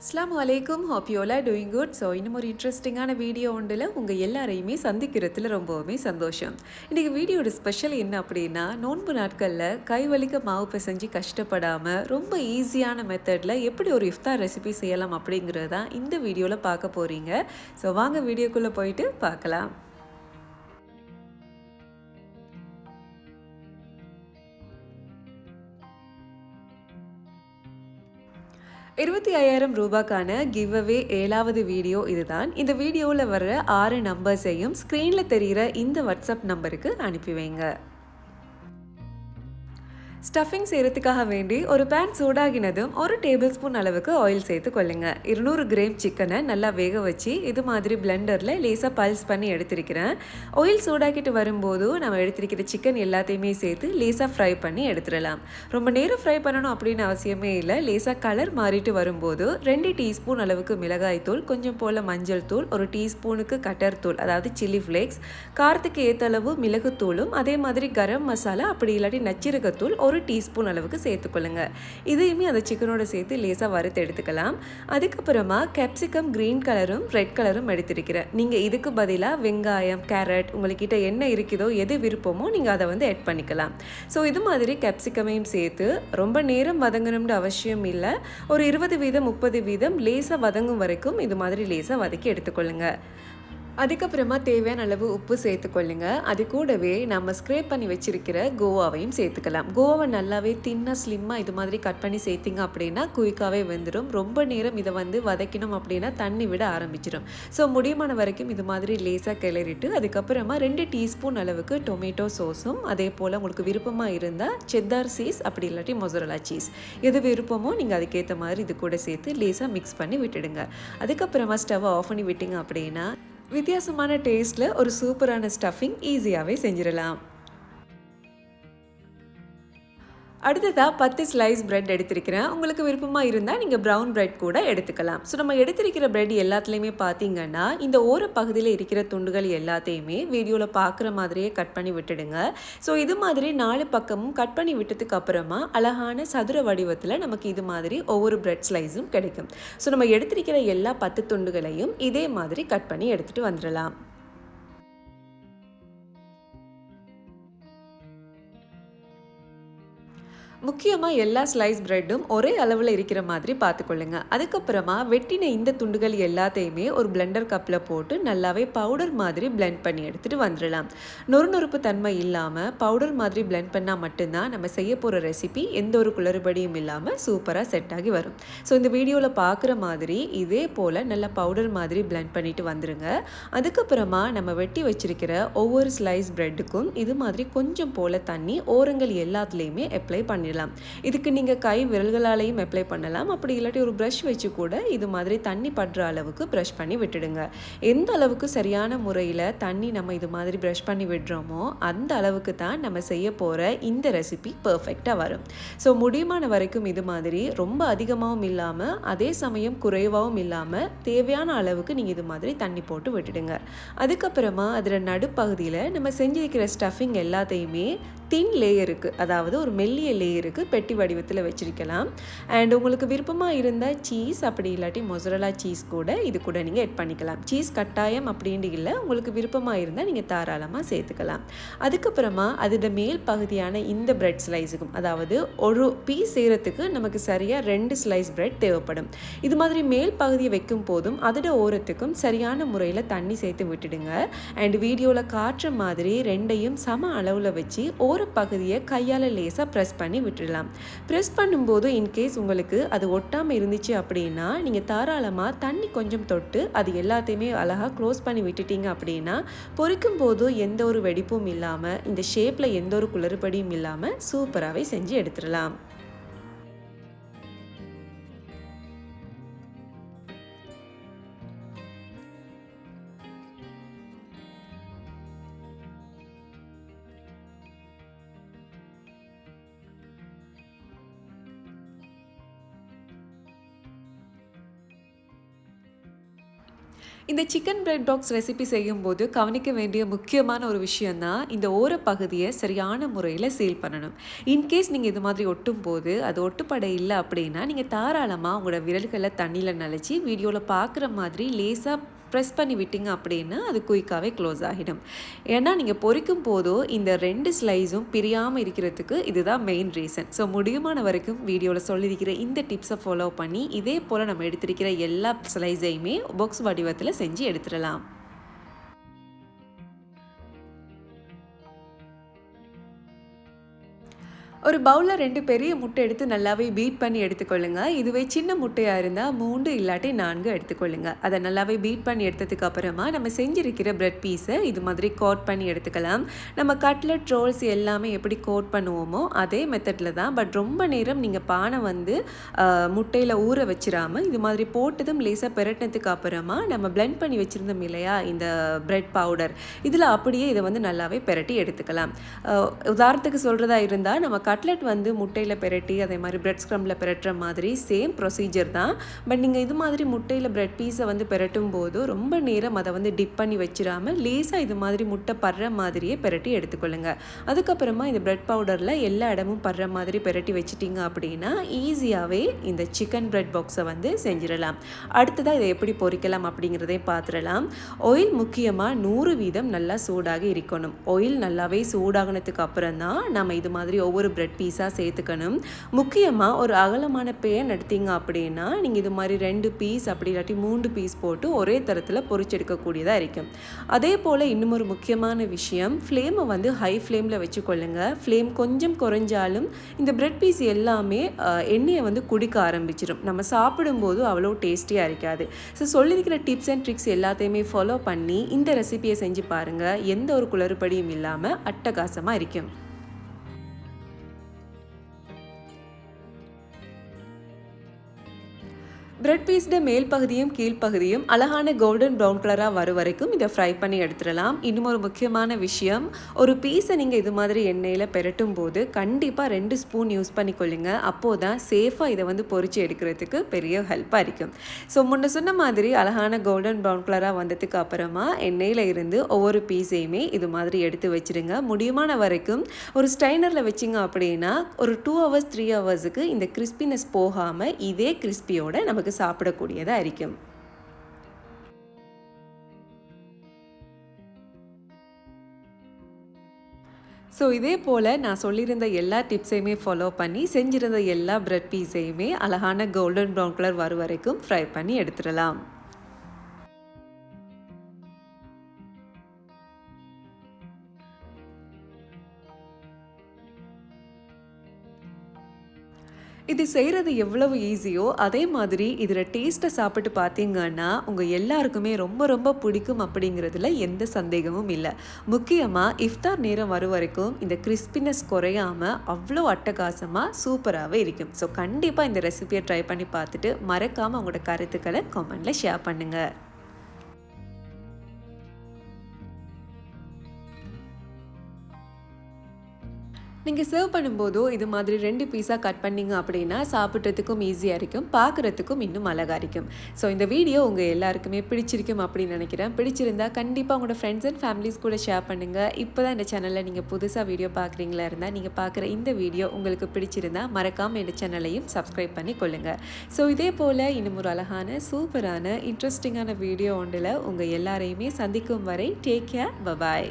அஸ்லாம் வலைக்கும் hope you all doing good so இன்னும் ஒரு இன்ட்ரெஸ்டிங்கான வீடியோ ஒன்றில் உங்கள் எல்லாரையுமே சந்திக்கிறதுல ரொம்பவுமே சந்தோஷம். இன்றைக்கி வீடியோட ஸ்பெஷல் என்ன அப்படின்னா நோன்பு நாட்களில் கை வலிக்க மாவு பிசைஞ்சு கஷ்டப்படாமல் ரொம்ப ஈஸியான மெத்தடில் எப்படி ஒரு இஃப்தார் ரெசிபி செய்யலாம் அப்படிங்கிறது தான் இந்த வீடியோவில் பார்க்க போகிறீங்க ஸோ வாங்க வீடியோக்குள்ளே போயிட்டு பார்க்கலாம். இருபத்தி ஐயாயிரம் ரூபாய்க்கான கிவ் அவே ஏழாவது வீடியோ இதுதான். இந்த வீடியோவில் வர்ற ஆறு நம்பர்ஸையும் ஸ்க்ரீனில் தெரிகிற இந்த வாட்ஸ்அப் நம்பருக்கு அனுப்பி வைங்க. ஸ்டஃபிங் செய்கிறதுக்காக வேண்டி ஒரு பேன் சூடாகினதும் ஒரு டேபிள் ஸ்பூன் அளவுக்கு ஆயில் சேர்த்து கொள்ளுங்க. இருநூறு கிராம் சிக்கனை நல்லா வேக வச்சு இது மாதிரி பிளெண்டரில் லேசாக பல்ஸ் பண்ணி எடுத்திருக்கிறேன். ஆயில் சூடாக்கிட்டு வரும்போது நம்ம எடுத்திருக்கிற சிக்கன் எல்லாத்தையுமே சேர்த்து லேசாக ஃப்ரை பண்ணி எடுத்துடலாம். ரொம்ப நேரம் ஃப்ரை பண்ணணும் அப்படின்னு அவசியமே இல்லை. லேசாக கலர் மாறிட்டு வரும்போது ரெண்டு டீஸ்பூன் அளவுக்கு மிளகாய் தூள் கொஞ்சம் போல் மஞ்சள் தூள் ஒரு டீஸ்பூனுக்கு கட்டர் தூள் அதாவது சில்லி ஃப்ளேக்ஸ் காரத்துக்கு ஏற்ற அளவு மிளகுத்தூளும் அதே மாதிரி கரம் மசாலா அப்படி இல்லாட்டி நச்சீரகத்தூள் ஒரு டீஸ்பூன் அளவுக்கு சேர்த்துக்கொள்ளுங்க. இதையுமே அந்த சிக்கனோட சேர்த்து லேசாக வறுத்து எடுத்துக்கலாம். அதுக்கப்புறமா கேப்சிகம் க்ரீன் கலரும் ரெட் கலரும் எடுத்திருக்கிறேன். நீங்கள் இதுக்கு பதிலாக வெங்காயம் கேரட் உங்கள்கிட்ட என்ன இருக்குதோ எது விருப்பமோ நீங்கள் அதை வந்து ஆட் பண்ணிக்கலாம். ஸோ இது மாதிரி கேப்சிகமையும் சேர்த்து ரொம்ப நேரம் வதங்கணும்னு அவசியம் இல்லை. ஒரு இருபது வீதம் முப்பது வீதம் லேசாக வதங்கும் வரைக்கும் இது மாதிரி லேசாக வதக்கி எடுத்துக்கொள்ளுங்க. அதுக்கப்புறமா தேவையான அளவு உப்பு சேர்த்துக்கொள்ளுங்க. அது கூடவே நம்ம ஸ்க்ரேப் பண்ணி வச்சிருக்கிற கோவாவையும் சேர்த்துக்கலாம். கோவாவை நல்லாவே தின்னாக ஸ்லிம்மாக இது மாதிரி கட் பண்ணி சேர்த்திங்க அப்படின்னா குயிக்காகவே வெந்துடும் ரொம்ப நேரம் இதை வந்து வதக்கணும் அப்படின்னா தண்ணி விட ஆரம்பிச்சிடும் ஸோ முடியுமான வரைக்கும் இது மாதிரி லேசாக கிளறிட்டு அதுக்கப்புறமா ரெண்டு டீஸ்பூன் அளவுக்கு டொமேட்டோ சோஸும் அதே போல் உங்களுக்கு விருப்பமாக இருந்தால் செத்தார் சீஸ் அப்படி இல்லாட்டி மொசரலா சீஸ் எது விருப்பமோ நீங்கள் அதுக்கேற்ற மாதிரி இது கூட சேர்த்து லேசாக மிக்ஸ் பண்ணி விட்டுடுங்க. அதுக்கப்புறமா ஸ்டவ்வை ஆஃப் பண்ணி விட்டீங்க அப்படின்னா வித்தியாசமான டேஸ்ட்டில் ஒரு சூப்பரான ஸ்டஃபிங் ஈஸியாகவே செஞ்சிடலாம் அடுத்ததாக பத்து ஸ்லைஸ் பிரெட் எடுத்திருக்கிறேன். உங்களுக்கு விருப்பமாக இருந்தால் நீங்கள் ப்ரௌன் பிரெட் கூட எடுத்துக்கலாம். ஸோ நம்ம எடுத்திருக்கிற பிரெட் எல்லாத்துலேயுமே பார்த்தீங்கன்னா இந்த ஓர பகுதியில் இருக்கிற துண்டுகள் எல்லாத்தையுமே வீடியோவில் பார்க்குற மாதிரியே கட் பண்ணி விட்டுடுங்க. ஸோ இது மாதிரி நாலு பக்கமும் கட் பண்ணி விட்டதுக்கு அப்புறமா அழகான சதுர வடிவத்தில் நமக்கு இது மாதிரி ஒவ்வொரு பிரெட் ஸ்லைஸும் கிடைக்கும். ஸோ நம்ம எடுத்திருக்கிற எல்லா பத்து துண்டுகளையும் இதே மாதிரி கட் பண்ணி எடுத்துகிட்டு வந்துடலாம். முக்கியமாக எல்லா ஸ்லைஸ் ப்ரெட்டும் ஒரே அளவில் இருக்கிற மாதிரி பார்த்துக்கொள்ளுங்க. அதுக்கப்புறமா வெட்டின இந்த துண்டுகள் எல்லாத்தையுமே ஒரு பிளெண்டர் கப்பில் போட்டு நல்லாவே பவுடர் மாதிரி பிளெண்ட் பண்ணி எடுத்துகிட்டு வந்துடலாம். நொறுநொறுப்பு தன்மை இல்லாமல் பவுடர் மாதிரி பிளெண்ட் பண்ணால் மட்டும்தான் நம்ம செய்ய போகிற ரெசிபி எந்த ஒரு குளறுபடியும் இல்லாமல் சூப்பராக செட் ஆகி வரும். ஸோ இந்த வீடியோவில் பார்க்குற மாதிரி இதே போல் நல்லா பவுடர் மாதிரி பிளெண்ட் பண்ணிட்டு வந்துடுங்க அதுக்கப்புறமா நம்ம வெட்டி வச்சிருக்கிற ஒவ்வொரு ஸ்லைஸ் ப்ரெட்டுக்கும் இது மாதிரி கொஞ்சம் போல் தண்ணி ஓரங்கள் எல்லாத்துலேயுமே அப்ளை பண்ணி பண்ணிடலாம். இதுக்கு நீங்கள் கை விரல்களாலேயும் அப்ளை பண்ணலாம். அப்படி இல்லாட்டி ஒரு ப்ரஷ் வச்சு கூட இது மாதிரி தண்ணி படுற அளவுக்கு ப்ரஷ் பண்ணி விட்டுடுங்க. எந்த அளவுக்கு சரியான முறையில் தண்ணி நம்ம இது மாதிரி ப்ரஷ் பண்ணி விடுறோமோ அந்த அளவுக்கு தான் நம்ம செய்ய போகிற இந்த ரெசிபி பர்ஃபெக்டாக வரும். ஸோ முடியுமான வரைக்கும் இது மாதிரி ரொம்ப அதிகமாகவும் இல்லாமல் அதே சமயம் குறைவாகவும் இல்லாமல் தேவையான அளவுக்கு நீங்கள் இது மாதிரி தண்ணி போட்டு விட்டுடுங்க. அதுக்கப்புறமா அதில் நடுப்பகுதியில் நம்ம செஞ்சிருக்கிற ஸ்டஃபிங் எல்லாத்தையுமே தின் லேயருக்கு அதாவது ஒரு மெல்லிய லேயருக்கு பெட்டி வடிவத்தில் வச்சுருக்கலாம். அண்ட் உங்களுக்கு விருப்பமாக இருந்தால் சீஸ் அப்படி இல்லாட்டி மொசரலா சீஸ் கூட இது கூட நீங்கள் எட் பண்ணிக்கலாம். சீஸ் கட்டாயம் அப்படின்ட்டு இல்லை. உங்களுக்கு விருப்பமாக இருந்தால் நீங்கள் தாராளமாக சேர்த்துக்கலாம். அதுக்கப்புறமா அதோட மேல் பகுதியான இந்த பிரெட் ஸ்லைஸுக்கும் அதாவது ஒரு பீஸ் செய்கிறதுக்கு நமக்கு சரியாக ரெண்டு ஸ்லைஸ் பிரெட் தேவைப்படும். இது மாதிரி மேல் பகுதியை வைக்கும் போதும் அதோட ஓரத்துக்கும் சரியான முறையில் தண்ணி சேர்த்து விட்டுடுங்க. அண்ட் வீடியோவில் காட்டுற மாதிரி ரெண்டையும் சம அளவில் வச்சு ஒரு பகுதியை கையால் லேசாக ப்ரெஸ் பண்ணி விட்டுடலாம். ப்ரெஸ் பண்ணும்போது இன்கேஸ் உங்களுக்கு அது ஒட்டாமல் இருந்துச்சு அப்படின்னா நீங்கள் தாராளமாக தண்ணி கொஞ்சம் தொட்டு அது எல்லாத்தையுமே அழகாக க்ளோஸ் பண்ணி விட்டுட்டீங்க அப்படின்னா பொறிக்கும் போது எந்த ஒரு வெடிப்பும் இல்லாமல் இந்த ஷேப்பில் எந்த ஒரு குளறுபடியும் இல்லாமல் சூப்பராகவே செஞ்சு எடுத்துடலாம். இந்த சிக்கன் பிரெட் பாக்ஸ் ரெசிபி செய்யும்போது கவனிக்க வேண்டிய முக்கியமான ஒரு விஷயம்னா இந்த ஓர பகுதியை சரியான முறையில் சீல் பண்ணணும். இன்கேஸ் நீங்கள் இது மாதிரி ஒட்டும் போது அது ஒட்டுப்படை இல்லை அப்படின்னா நீங்கள் தாராளமாக உங்களோட விரல்களை தண்ணியில் நனைச்சி வீடியோவில் பார்க்குற மாதிரி லேசாக ப்ரெஸ் பண்ணி விட்டீங்க அப்படின்னா அது குயிக்காகவே க்ளோஸ் ஆகிடும். ஏன்னா நீங்கள் பொறிக்கும் போதோ இந்த ரெண்டு ஸ்லைஸும் பிரியாமல் இருக்கிறதுக்கு இதுதான் மெயின் ரீசன் ஸோ முடியுமான வரைக்கும் வீடியோவில் சொல்லியிருக்கிற இந்த டிப்ஸை ஃபாலோ பண்ணி இதே போல் நம்ம எடுத்திருக்கிற எல்லா ஸ்லைஸையுமே பாக்ஸ் வடிவத்தில் செஞ்சு எடுத்துடலாம். ஒரு பவுலில் ரெண்டு பெரிய முட்டை எடுத்து நல்லாவே பீட் பண்ணி எடுத்துக்கொள்ளுங்க. இதுவே சின்ன முட்டையாக இருந்தால் மூன்று இல்லாட்டி நான்கு எடுத்துக்கொள்ளுங்க. அதை நல்லாவே பீட் பண்ணி எடுத்ததுக்கு அப்புறமா நம்ம செஞ்சிருக்கிற பிரெட் பீஸை இது மாதிரி கோட் பண்ணி எடுத்துக்கலாம். நம்ம கட்லெட் ரோல்ஸ் எல்லாமே எப்படி கோட் பண்ணுவோமோ அதே மெத்தடில் தான். பட் ரொம்ப நேரம் நீங்கள் பானை வந்து முட்டையில் ஊற வச்சிடாமல் இது மாதிரி போட்டதும் லேசாக பெரட்டினதுக்கு அப்புறமா நம்ம பிளெண்ட் பண்ணி வச்சுருந்தோம் இல்லையா இந்த பிரெட் பவுடர் இதில் அப்படியே இதை வந்து நல்லாவே பெரட்டி எடுத்துக்கலாம். உதாரணத்துக்கு சொல்கிறதா இருந்தால் நம்ம கட் கட்லெட் வந்து முட்டையில் பெரட்டி அதே மாதிரி பிரெட் ஸ்க்ரம்பில் பெரட்டுற மாதிரி சேம் ப்ரொசீஜர் தான். பட் நீங்கள் இது மாதிரி முட்டையில் பிரெட் பீஸை வந்து பெரட்டும் போது ரொம்ப நேரம் அதை வந்து டிப் பண்ணி வச்சிடாமல் லேசாக இது மாதிரி முட்டை படுற மாதிரியே பெரட்டி எடுத்துக்கொள்ளுங்க. அதுக்கப்புறமா இந்த பிரெட் பவுடரில் எல்லா இடமும் படுற மாதிரி பெரட்டி வச்சிட்டிங்க அப்படின்னா ஈஸியாகவே இந்த சிக்கன் பிரெட் பாக்ஸை வந்து செஞ்சிடலாம் அடுத்ததாக இதை எப்படி பொறிக்கலாம் அப்படிங்கிறதே பார்த்துடலாம் ஆயில் முக்கியமாக நூறு வீதம் நல்லா சூடாக இருக்கணும். ஆயில் நல்லாவே சூடாகினதுக்கு அப்புறம் தான் நம்ம இது மாதிரி ஒவ்வொரு பிரெட் பீஸாக சேர்த்துக்கணும். முக்கியமாக ஒரு அகலமான பேன் எடுத்தீங்க அப்படின்னா நீங்கள் இது மாதிரி ரெண்டு பீஸ் அப்படி இல்லாட்டி மூன்று பீஸ் போட்டு ஒரே தரத்தில் பொறிச்செடுக்கக்கூடியதாக இருக்கும். அதே போல் இன்னும் ஒரு முக்கியமான விஷயம் ஃப்ளேமை வந்து ஹை ஃப்ளேமில் வச்சுக்கொள்ளுங்க. ஃப்ளேம் கொஞ்சம் குறைஞ்சாலும் இந்த பிரெட் பீஸ் எல்லாமே எண்ணெயை வந்து குடிக்க ஆரம்பிச்சிடும் நம்ம சாப்பிடும்போது அவ்வளோ டேஸ்டியாக இருக்காது. ஸோ சொல்லியிருக்கிற டிப்ஸ் அண்ட் ட்ரிக்ஸ் எல்லாத்தையுமே ஃபாலோ பண்ணி இந்த ரெசிபியை செஞ்சு பாருங்கள் எந்த ஒரு குளறுபடியும் இல்லாமல் அட்டகாசமாக இருக்கும். பிரெட் பீஸ்ட மேல் பகுதியும் கீழ்ப்பகுதியும் அழகான கோல்டன் ப்ரௌன் கலராக வர வரைக்கும் இதை ஃப்ரை பண்ணி எடுத்துடலாம். இன்னும் ஒரு முக்கியமான விஷயம் ஒரு பீஸை நீங்கள் இது மாதிரி எண்ணெயில் பெரட்டும் போது கண்டிப்பாக ரெண்டு ஸ்பூன் யூஸ் பண்ணிக்கொள்ளுங்க. அப்போது தான் சேஃபாக இதை வந்து பொறிச்சு எடுக்கிறதுக்கு பெரிய ஹெல்ப்பாக இருக்கும். ஸோ முன்ன சொன்ன மாதிரி அழகான கோல்டன் ப்ரௌன் கலராக வந்ததுக்கு அப்புறமா எண்ணெயில் இருந்து ஒவ்வொரு பீஸையுமே இது மாதிரி எடுத்து வச்சுருங்க முடியுமான வரைக்கும் ஒரு ஸ்டைனரில் வச்சிங்க அப்படின்னா ஒரு டூ ஹவர்ஸ் த்ரீ ஹவர்ஸுக்கு இந்த கிறிஸ்பினஸ் போகாமல் இதே கிறிஸ்பியோட நமக்கு நமக்கு சாப்பிடக்கூடியதாக இருக்கும். ஸோ இதே போல் நான் சொல்லியிருந்த எல்லா டிப்ஸையுமே ஃபாலோ பண்ணி செஞ்சிருந்த எல்லா ப்ரெட் பீஸையுமே அழகான கோல்டன் ப்ரௌன் கலர் வர வரைக்கும் ஃப்ரை பண்ணி எடுத்துடலாம். இது செய்கிறது எவ்வளவு ஈஸியோ அதே மாதிரி இதில் டேஸ்ட்டை சாப்பிட்டு பார்த்தீங்கன்னா உங்கள் எல்லாருக்குமே ரொம்ப ரொம்ப பிடிக்கும் அப்படிங்கிறதுல எந்த சந்தேகமும் இல்லை. முக்கியமாக இஃப்தார் நேரம் வரும் வரைக்கும் இந்த கிறிஸ்பினஸ் குறையாமல் அவ்வளோ அட்டகாசமாக சூப்பராகவே இருக்கும். ஸோ கண்டிப்பாக இந்த ரெசிபியை ட்ரை பண்ணி பார்த்துட்டு மறக்காமல் உங்களோட கருத்துக்களை கமெண்டில் ஷேர் பண்ணுங்கள் நீங்கள் சர்வ் பண்ணும்போதோ இது மாதிரி ரெண்டு பீஸாக கட் பண்ணிங்க அப்படின்னா சாப்பிட்றதுக்கும் ஈஸியாக இருக்கும் பார்க்குறதுக்கும் இன்னும் அழகாக இருக்கும். ஸோ இந்த வீடியோ உங்கள் எல்லாருக்குமே பிடிச்சிருக்கும் அப்படின்னு நினைக்கிறேன். பிடிச்சிருந்தா கண்டிப்பாக உங்களோட ஃப்ரெண்ட்ஸ் அண்ட் ஃபேமிலிஸ் கூட ஷேர் பண்ணுங்கள் இப்போ தான் இந்த சேனலில் நீங்கள் புதுசாக வீடியோ பார்க்குறீங்களா இருந்தால் நீங்கள் பார்க்குற இந்த வீடியோ உங்களுக்கு பிடிச்சிருந்தா மறக்காமல் இந்த சேனலையும் சப்ஸ்கிரைப் பண்ணி கொள்ளுங்கள் ஸோ இதே போல் இன்னும் ஒரு அழகான சூப்பரான இன்ட்ரெஸ்டிங்கான வீடியோ ஒன்றில் உங்கள் எல்லாரையுமே சந்திக்கும் வரை டேக் கேர் பபாய்